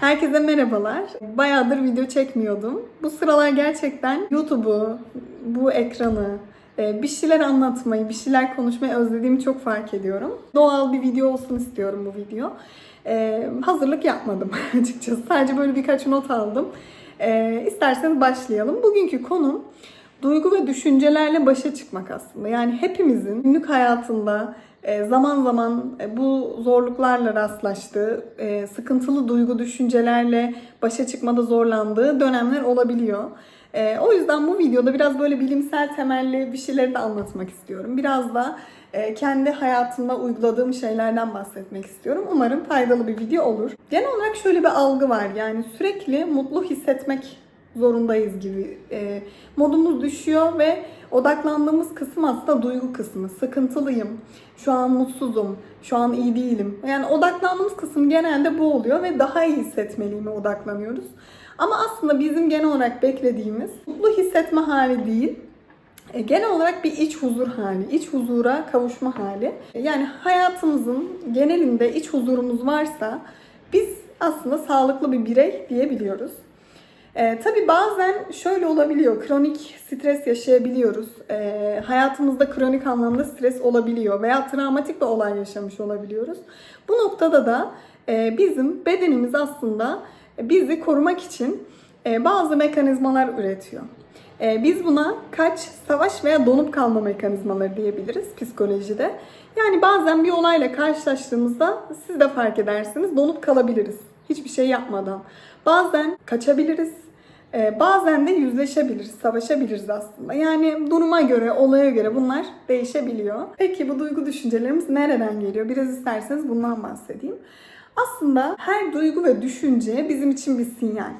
Herkese merhabalar. Bayağıdır video çekmiyordum. Bu sıralar gerçekten YouTube'u, bu ekranı, e, bir şeyler anlatmayı, bir şeyler konuşmayı özlediğimi çok fark ediyorum. Doğal bir video olsun istiyorum bu video. E, hazırlık yapmadım açıkçası. Sadece böyle birkaç not aldım. E, isterseniz başlayalım. Bugünkü konum duygu ve düşüncelerle başa çıkmak aslında. Yani hepimizin günlük hayatında e, zaman zaman e, bu zorluklarla rastlaştığı, e, sıkıntılı duygu düşüncelerle başa çıkmada zorlandığı dönemler olabiliyor. O yüzden bu videoda biraz böyle bilimsel temelli bir şeyleri de anlatmak istiyorum. Biraz da kendi hayatımda uyguladığım şeylerden bahsetmek istiyorum. Umarım faydalı bir video olur. Genel olarak şöyle bir algı var. Yani sürekli mutlu hissetmek zorundayız gibi. E, modumuz düşüyor ve odaklandığımız kısım aslında duygu kısmı. Sıkıntılıyım, şu an mutsuzum, şu an iyi değilim. Yani odaklandığımız kısım genelde bu oluyor ve daha iyi hissetmeliyime odaklanıyoruz. Ama aslında bizim genel olarak beklediğimiz mutlu hissetme hali değil, e, genel olarak bir iç huzur hali, iç huzura kavuşma hali. E, Yani hayatımızın genelinde iç huzurumuz varsa biz aslında sağlıklı bir birey diyebiliyoruz. Ee, tabii bazen şöyle olabiliyor. Kronik stres yaşayabiliyoruz. Ee, hayatımızda kronik anlamda stres olabiliyor veya travmatik bir olay yaşamış olabiliyoruz. Bu noktada da e, bizim bedenimiz aslında bizi korumak için e, bazı mekanizmalar üretiyor. E, biz buna kaç, savaş veya donup kalma mekanizmaları diyebiliriz psikolojide. Yani bazen bir olayla karşılaştığımızda siz de fark edersiniz donup kalabiliriz. Hiçbir şey yapmadan. Bazen kaçabiliriz. e, Bazen de yüzleşebiliriz, savaşabiliriz aslında. Yani duruma göre, olaya göre bunlar değişebiliyor. Peki bu duygu düşüncelerimiz nereden geliyor? Biraz isterseniz bundan bahsedeyim. Aslında her duygu ve düşünce bizim için bir sinyal.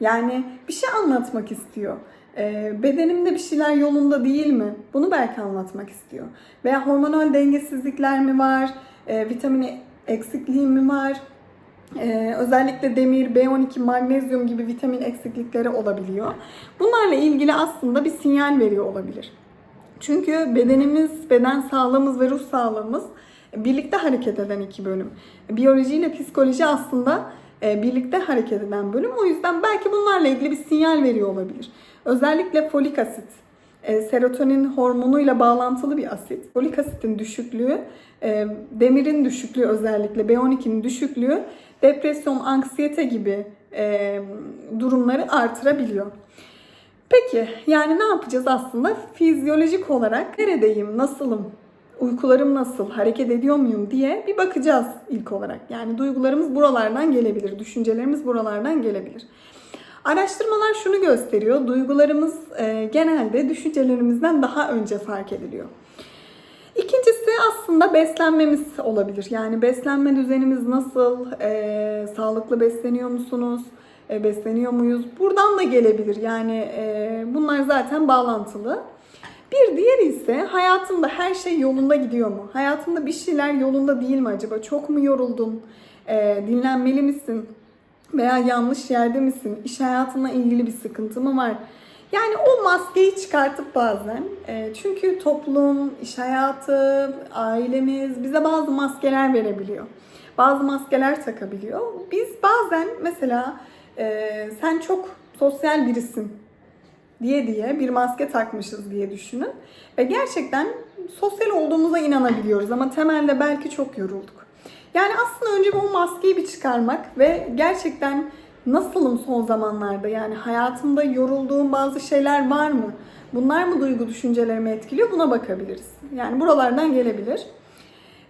Yani bir şey anlatmak istiyor. Ee, bedenimde bir şeyler yolunda değil mi? Bunu belki anlatmak istiyor. Veya hormonal dengesizlikler mi var? Ee, vitamin eksikliği mi var? Ee, özellikle demir, B12, magnezyum gibi vitamin eksiklikleri olabiliyor. Bunlarla ilgili aslında bir sinyal veriyor olabilir. Çünkü bedenimiz, beden sağlığımız ve ruh sağlığımız birlikte hareket eden iki bölüm. Biyoloji ile psikoloji aslında e, birlikte hareket eden bölüm. O yüzden belki bunlarla ilgili bir sinyal veriyor olabilir. Özellikle folik asit, e, serotonin hormonuyla bağlantılı bir asit. Folik asitin düşüklüğü, e, demirin düşüklüğü özellikle B12'nin düşüklüğü depresyon, anksiyete gibi e, durumları artırabiliyor. Peki yani ne yapacağız aslında? Fizyolojik olarak neredeyim, nasılım, uykularım nasıl, hareket ediyor muyum diye bir bakacağız ilk olarak. Yani duygularımız buralardan gelebilir, düşüncelerimiz buralardan gelebilir. Araştırmalar şunu gösteriyor, duygularımız e, genelde düşüncelerimizden daha önce fark ediliyor. İkincisi aslında beslenmemiz olabilir. Yani beslenme düzenimiz nasıl? Ee, sağlıklı besleniyor musunuz? Ee, besleniyor muyuz? Buradan da gelebilir. Yani e, bunlar zaten bağlantılı. Bir diğeri ise hayatımda her şey yolunda gidiyor mu? Hayatında bir şeyler yolunda değil mi acaba? Çok mu yoruldun? Ee, dinlenmeli misin? Veya yanlış yerde misin? İş hayatına ilgili bir sıkıntı mı var? Yani o maskeyi çıkartıp bazen e, çünkü toplum, iş hayatı, ailemiz bize bazı maskeler verebiliyor. Bazı maskeler takabiliyor. Biz bazen mesela e, sen çok sosyal birisin diye diye bir maske takmışız diye düşünün. Ve gerçekten sosyal olduğumuza inanabiliyoruz ama temelde belki çok yorulduk. Yani aslında önce bu maskeyi bir çıkarmak ve gerçekten nasılım son zamanlarda? Yani hayatımda yorulduğum bazı şeyler var mı? Bunlar mı duygu düşüncelerimi etkiliyor? Buna bakabiliriz. Yani buralardan gelebilir.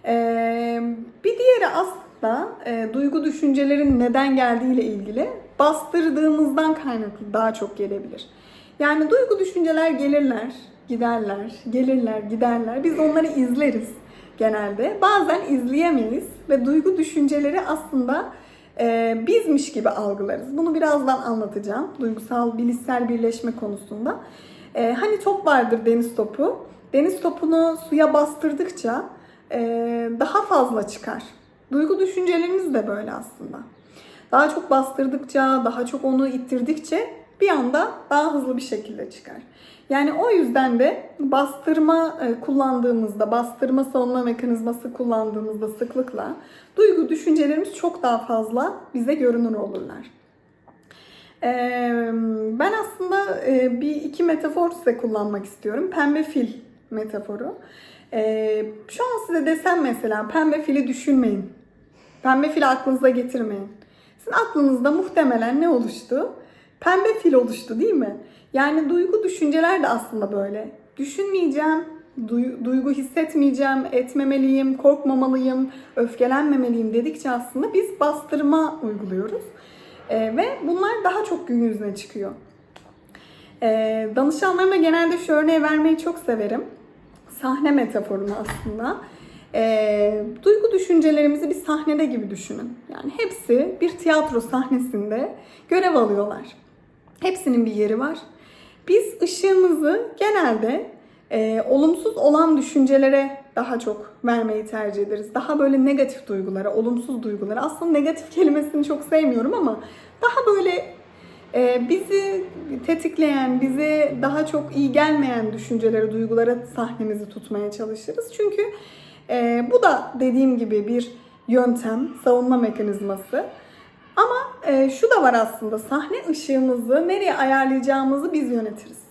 Ee, bir diğeri aslında e, duygu düşüncelerin neden geldiğiyle ilgili bastırdığımızdan kaynaklı daha çok gelebilir. Yani duygu düşünceler gelirler, giderler, gelirler, giderler. Biz onları izleriz genelde. Bazen izleyemeyiz ve duygu düşünceleri aslında e, bizmiş gibi algılarız. Bunu birazdan anlatacağım. Duygusal, bilişsel birleşme konusunda. E, hani top vardır deniz topu. Deniz topunu suya bastırdıkça e, daha fazla çıkar. Duygu düşüncelerimiz de böyle aslında. Daha çok bastırdıkça, daha çok onu ittirdikçe bir anda daha hızlı bir şekilde çıkar. Yani o yüzden de bastırma e, kullandığımızda, bastırma savunma mekanizması kullandığımızda sıklıkla duygu düşüncelerimiz çok daha fazla bize görünür olurlar. Ee, ben aslında e, bir iki metafor size kullanmak istiyorum. Pembe fil metaforu. Şu an size desem mesela pembe fili düşünmeyin. Pembe fili aklınıza getirmeyin. Sizin aklınızda muhtemelen ne oluştu? Pembe fil oluştu değil mi? Yani duygu düşünceler de aslında böyle. Düşünmeyeceğim, duy- duygu hissetmeyeceğim, etmemeliyim, korkmamalıyım, öfkelenmemeliyim dedikçe aslında biz bastırma uyguluyoruz. Ee, ve bunlar daha çok gün yüzüne çıkıyor. Ee, danışanlarıma genelde şu örneği vermeyi çok severim. Sahne metaforunu aslında. Ee, duygu düşüncelerimizi bir sahnede gibi düşünün. Yani hepsi bir tiyatro sahnesinde görev alıyorlar. Hepsinin bir yeri var. Biz ışığımızı genelde e, olumsuz olan düşüncelere daha çok vermeyi tercih ederiz. Daha böyle negatif duygulara, olumsuz duygulara. Aslında negatif kelimesini çok sevmiyorum ama daha böyle e, bizi tetikleyen, bize daha çok iyi gelmeyen düşüncelere, duygulara sahnemizi tutmaya çalışırız. Çünkü e, bu da dediğim gibi bir yöntem, savunma mekanizması. Ama e, şu da var aslında sahne ışığımızı nereye ayarlayacağımızı biz yönetiriz.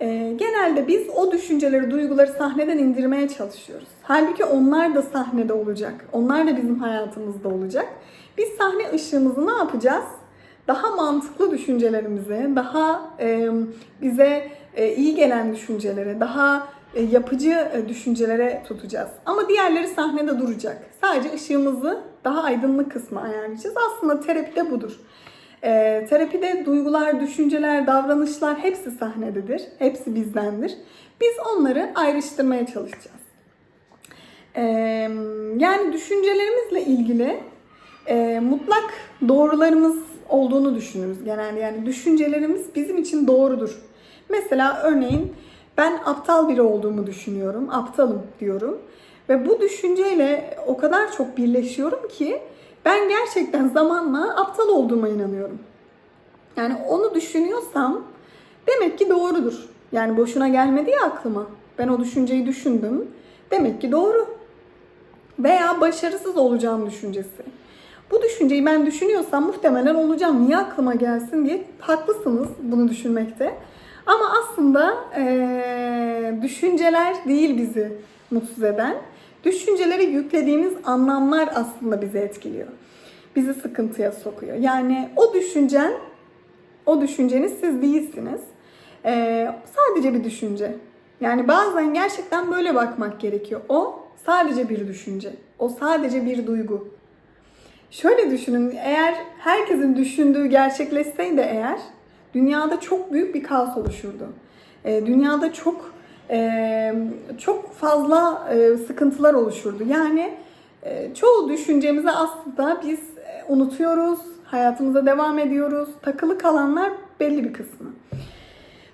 E, genelde biz o düşünceleri, duyguları sahneden indirmeye çalışıyoruz. Halbuki onlar da sahnede olacak. Onlar da bizim hayatımızda olacak. Biz sahne ışığımızı ne yapacağız? Daha mantıklı düşüncelerimizi, daha e, bize e, iyi gelen düşüncelere, daha e, yapıcı e, düşüncelere tutacağız. Ama diğerleri sahnede duracak. Sadece ışığımızı daha aydınlık kısmı ayarlayacağız. Aslında terapide budur. E, terapide duygular, düşünceler, davranışlar hepsi sahnededir. Hepsi bizdendir. Biz onları ayrıştırmaya çalışacağız. E, yani düşüncelerimizle ilgili e, mutlak doğrularımız olduğunu düşünürüz genelde. Yani düşüncelerimiz bizim için doğrudur. Mesela örneğin ben aptal biri olduğumu düşünüyorum. Aptalım diyorum. Ve bu düşünceyle o kadar çok birleşiyorum ki ben gerçekten zamanla aptal olduğuma inanıyorum. Yani onu düşünüyorsam demek ki doğrudur. Yani boşuna gelmedi ya aklıma. Ben o düşünceyi düşündüm. Demek ki doğru. Veya başarısız olacağım düşüncesi. Bu düşünceyi ben düşünüyorsam muhtemelen olacağım. Niye aklıma gelsin diye haklısınız bunu düşünmekte. Ama aslında eee, düşünceler değil bizi mutsuz eden. Düşüncelere yüklediğimiz anlamlar aslında bizi etkiliyor. Bizi sıkıntıya sokuyor. Yani o düşüncen, o düşünceniz siz değilsiniz. Eee, sadece bir düşünce. Yani bazen gerçekten böyle bakmak gerekiyor. O sadece bir düşünce. O sadece bir duygu. Şöyle düşünün, eğer herkesin düşündüğü gerçekleşseydi eğer, dünyada çok büyük bir kaos oluşurdu. E, dünyada çok e, çok fazla e, sıkıntılar oluşurdu. Yani e, çoğu düşüncemizi aslında biz unutuyoruz, hayatımıza devam ediyoruz. Takılı kalanlar belli bir kısmı.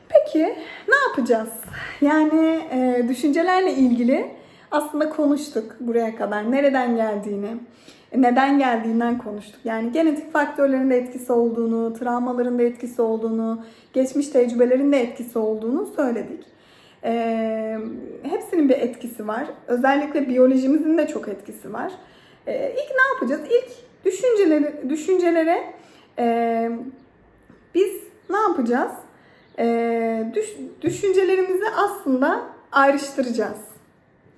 Peki ne yapacağız? Yani e, düşüncelerle ilgili aslında konuştuk buraya kadar. Nereden geldiğini, neden geldiğinden konuştuk. Yani genetik faktörlerin de etkisi olduğunu, travmaların da etkisi olduğunu, geçmiş tecrübelerin de etkisi olduğunu söyledik. E, hepsinin bir etkisi var. Özellikle biyolojimizin de çok etkisi var. E, ilk ne yapacağız? İlk düşünceleri, düşüncelere e, biz ne yapacağız? e, düş, düşüncelerimizi aslında ayrıştıracağız.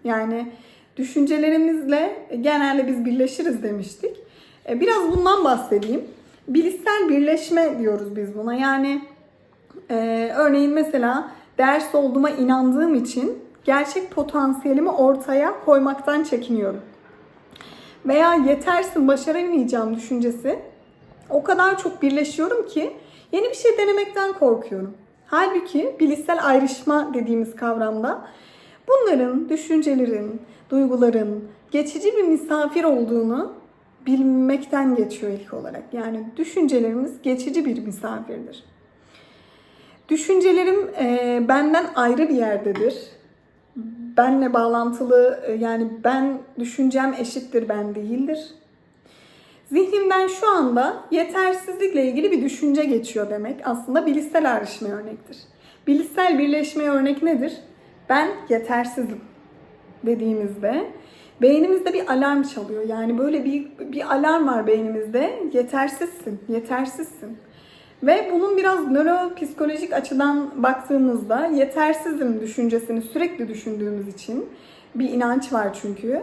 Yani düşüncelerimizle genelde biz birleşiriz demiştik. E, biraz bundan bahsedeyim. Bilişsel birleşme diyoruz biz buna. Yani e, örneğin mesela ders olduğuma inandığım için gerçek potansiyelimi ortaya koymaktan çekiniyorum. Veya yetersin başaramayacağım düşüncesi o kadar çok birleşiyorum ki yeni bir şey denemekten korkuyorum. Halbuki bilişsel ayrışma dediğimiz kavramda bunların, düşüncelerin, duyguların geçici bir misafir olduğunu bilmekten geçiyor ilk olarak. Yani düşüncelerimiz geçici bir misafirdir. Düşüncelerim e, benden ayrı bir yerdedir. Benle bağlantılı e, yani ben düşüncem eşittir ben değildir. Zihnimden şu anda yetersizlikle ilgili bir düşünce geçiyor demek aslında bilişsel ayrışma örnektir. Bilişsel birleşme örnek nedir? Ben yetersizim dediğimizde beynimizde bir alarm çalıyor. Yani böyle bir, bir alarm var beynimizde. Yetersizsin, yetersizsin. Ve bunun biraz nöropsikolojik açıdan baktığımızda yetersizim düşüncesini sürekli düşündüğümüz için bir inanç var çünkü.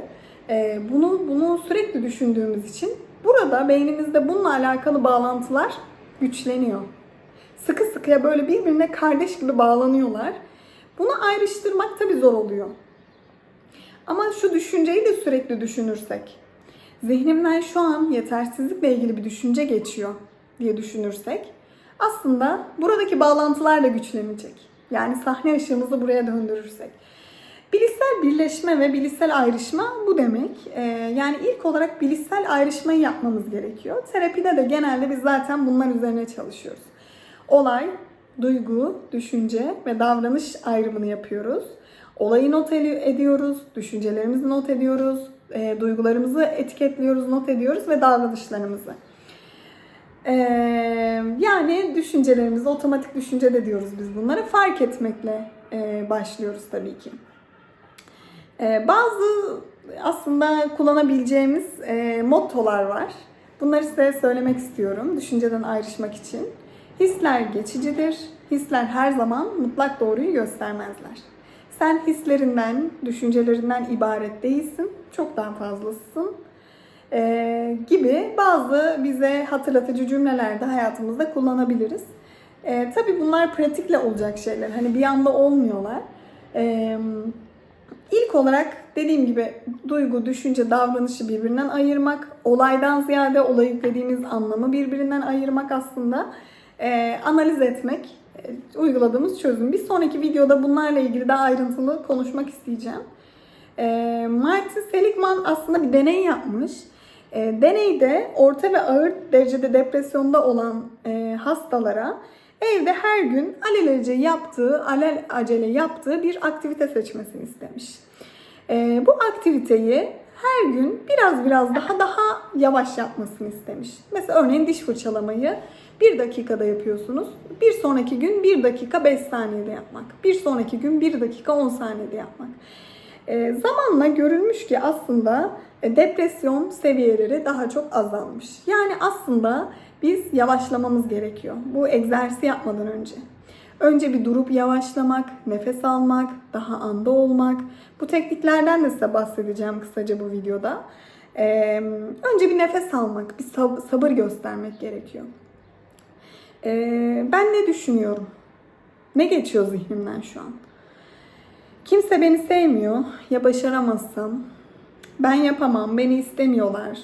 Ee, bunu bunu sürekli düşündüğümüz için burada beynimizde bununla alakalı bağlantılar güçleniyor. Sıkı sıkıya böyle birbirine kardeş gibi bağlanıyorlar. Bunu ayrıştırmak tabii zor oluyor. Ama şu düşünceyi de sürekli düşünürsek, zihnimden şu an yetersizlikle ilgili bir düşünce geçiyor diye düşünürsek, aslında buradaki bağlantılar da güçlenecek. Yani sahne ışığımızı buraya döndürürsek. Bilişsel birleşme ve bilişsel ayrışma bu demek. Ee, yani ilk olarak bilişsel ayrışmayı yapmamız gerekiyor. Terapide de genelde biz zaten bunlar üzerine çalışıyoruz. Olay, duygu, düşünce ve davranış ayrımını yapıyoruz. Olayı not ed- ediyoruz, düşüncelerimizi not ediyoruz, e, duygularımızı etiketliyoruz, not ediyoruz ve davranışlarımızı. Ee, yani düşüncelerimizi otomatik düşünce de diyoruz biz bunları fark etmekle e, başlıyoruz tabii ki. Ee, bazı aslında kullanabileceğimiz e, mottolar var. Bunları size söylemek istiyorum düşünceden ayrışmak için. Hisler geçicidir. Hisler her zaman mutlak doğruyu göstermezler. Sen hislerinden, düşüncelerinden ibaret değilsin. Çok daha fazlasısın. Ee, gibi bazı bize hatırlatıcı cümleler de hayatımızda kullanabiliriz. Ee, tabii bunlar pratikle olacak şeyler. Hani bir anda olmuyorlar. Ee, ilk olarak dediğim gibi duygu, düşünce, davranışı birbirinden ayırmak, olaydan ziyade olaya yüklediğimiz anlamı birbirinden ayırmak aslında e, analiz etmek, e, uyguladığımız çözüm. Bir sonraki videoda bunlarla ilgili daha ayrıntılı konuşmak isteyeceğim. E, Martin Seligman aslında bir deney yapmış. E, deneyde orta ve ağır derecede depresyonda olan e, hastalara evde her gün alelacele yaptığı, alel acele yaptığı bir aktivite seçmesini istemiş. E, bu aktiviteyi her gün biraz biraz daha daha yavaş yapmasını istemiş. Mesela örneğin diş fırçalamayı bir dakikada yapıyorsunuz. Bir sonraki gün 1 dakika 5 saniyede yapmak. Bir sonraki gün 1 dakika 10 saniyede yapmak. E, zamanla görülmüş ki aslında depresyon seviyeleri daha çok azalmış. Yani aslında biz yavaşlamamız gerekiyor. Bu egzersizi yapmadan önce. Önce bir durup yavaşlamak, nefes almak, daha anda olmak. Bu tekniklerden de size bahsedeceğim kısaca bu videoda. Ee, önce bir nefes almak, bir sab- sabır göstermek gerekiyor. Ee, ben ne düşünüyorum? Ne geçiyor zihnimden şu an? Kimse beni sevmiyor. Ya başaramazsam? Ben yapamam, beni istemiyorlar.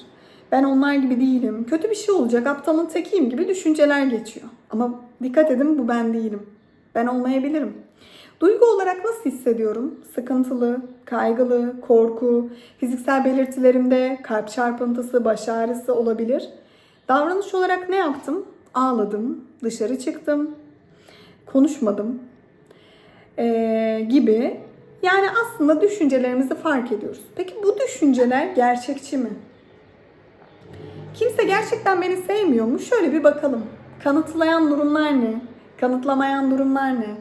Ben onlar gibi değilim. Kötü bir şey olacak, aptalın tekiyim gibi düşünceler geçiyor. Ama dikkat edin bu ben değilim. Ben olmayabilirim. Duygu olarak nasıl hissediyorum? Sıkıntılı, kaygılı, korku, fiziksel belirtilerimde kalp çarpıntısı, baş ağrısı olabilir. Davranış olarak ne yaptım? Ağladım, dışarı çıktım, konuşmadım ee, gibi. Yani aslında düşüncelerimizi fark ediyoruz. Peki bu düşünceler gerçekçi mi? Kimse gerçekten beni sevmiyor mu? Şöyle bir bakalım. Kanıtlayan durumlar ne? Kanıtlamayan durumlar ne?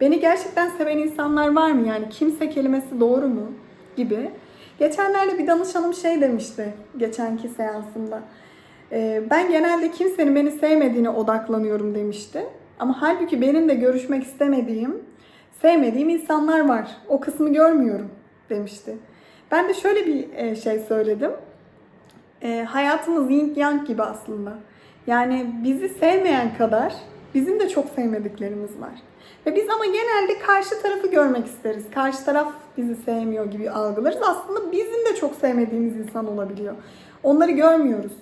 Beni gerçekten seven insanlar var mı? Yani kimse kelimesi doğru mu? Gibi. Geçenlerde bir danışanım şey demişti geçenki seansında. Ee, ben genelde kimsenin beni sevmediğine odaklanıyorum demişti. Ama halbuki benim de görüşmek istemediğim, sevmediğim insanlar var. O kısmı görmüyorum demişti. Ben de şöyle bir e, şey söyledim. E, hayatımız yin yang gibi aslında. Yani bizi sevmeyen kadar bizim de çok sevmediklerimiz var. Ve biz ama genelde karşı tarafı görmek isteriz. Karşı taraf bizi sevmiyor gibi algılarız. Aslında bizim de çok sevmediğimiz insan olabiliyor. Onları görmüyoruz.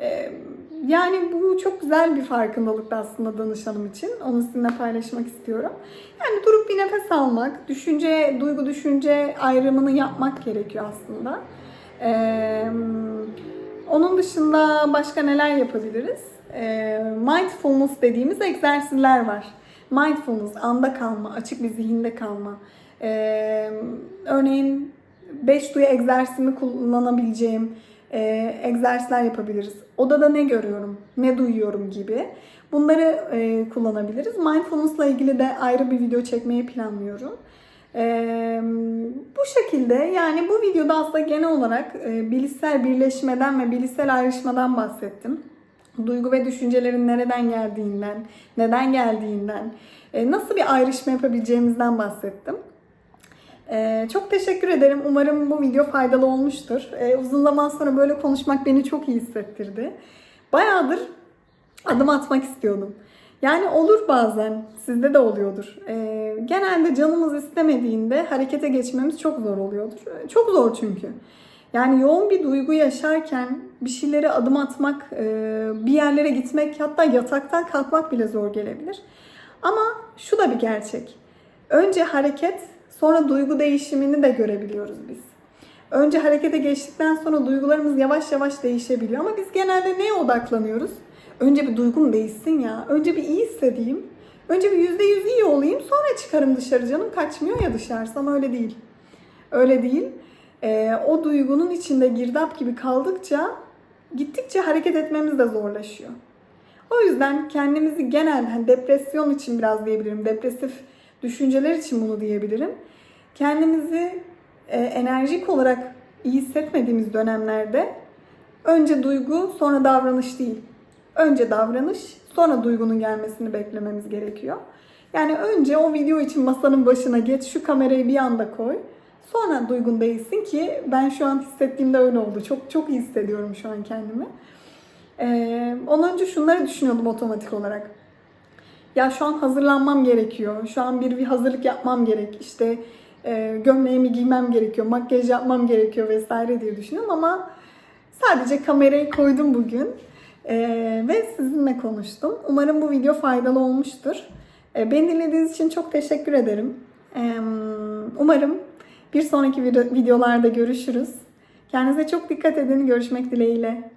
E, yani bu çok güzel bir farkındalık aslında danışanım için. Onu sizinle paylaşmak istiyorum. Yani durup bir nefes almak, düşünce, duygu düşünce ayrımını yapmak gerekiyor aslında. Eee onun dışında başka neler yapabiliriz? Ee, mindfulness dediğimiz egzersizler var. Mindfulness, anda kalma, açık bir zihinde kalma. Ee, örneğin 5 duyu egzersizimi kullanabileceğim e, egzersizler yapabiliriz. Odada ne görüyorum, ne duyuyorum gibi. Bunları e, kullanabiliriz. Mindfulness'la ilgili de ayrı bir video çekmeyi planlıyorum. Ee, bu şekilde yani bu videoda aslında genel olarak e, bilişsel birleşmeden ve bilişsel ayrışmadan bahsettim. Duygu ve düşüncelerin nereden geldiğinden, neden geldiğinden, e, nasıl bir ayrışma yapabileceğimizden bahsettim. Ee, çok teşekkür ederim. Umarım bu video faydalı olmuştur. Ee, uzun zaman sonra böyle konuşmak beni çok iyi hissettirdi. Bayağıdır adım atmak istiyordum. Yani olur bazen, sizde de oluyordur. Ee, genelde canımız istemediğinde harekete geçmemiz çok zor oluyordur. Ee, Çok zor çünkü. Yani yoğun bir duygu yaşarken bir şeylere adım atmak, e, bir yerlere gitmek, hatta yataktan kalkmak bile zor gelebilir. Ama şu da bir gerçek. Önce hareket, sonra duygu değişimini de görebiliyoruz biz. Önce harekete geçtikten sonra duygularımız yavaş yavaş değişebiliyor. Ama biz genelde neye odaklanıyoruz? Önce bir duygum değişsin ya. Önce bir iyi hissedeyim. Önce bir yüzde yüz iyi olayım. Sonra çıkarım dışarı canım. Kaçmıyor ya dışarısı ama öyle değil. Öyle değil. Ee, o duygunun içinde girdap gibi kaldıkça gittikçe hareket etmemiz de zorlaşıyor. O yüzden kendimizi genel hani depresyon için biraz diyebilirim. Depresif düşünceler için bunu diyebilirim. Kendimizi e, enerjik olarak iyi hissetmediğimiz dönemlerde önce duygu sonra davranış değil. Önce davranış sonra duygunun gelmesini beklememiz gerekiyor. Yani önce o video için masanın başına geç şu kamerayı bir anda koy. Sonra duygun değilsin ki ben şu an hissettiğimde öyle oldu. Çok çok iyi hissediyorum şu an kendimi. Ee, ondan önce şunları düşünüyordum otomatik olarak. Ya şu an hazırlanmam gerekiyor. Şu an bir, bir hazırlık yapmam gerek. İşte e, gömleğimi giymem gerekiyor. Makyaj yapmam gerekiyor vesaire diye düşünüyorum ama sadece kamerayı koydum bugün. E, ve sizinle konuştum. Umarım bu video faydalı olmuştur. E, beni dinlediğiniz için çok teşekkür ederim. E, umarım bir sonraki video- videolarda görüşürüz. Kendinize çok dikkat edin. Görüşmek dileğiyle.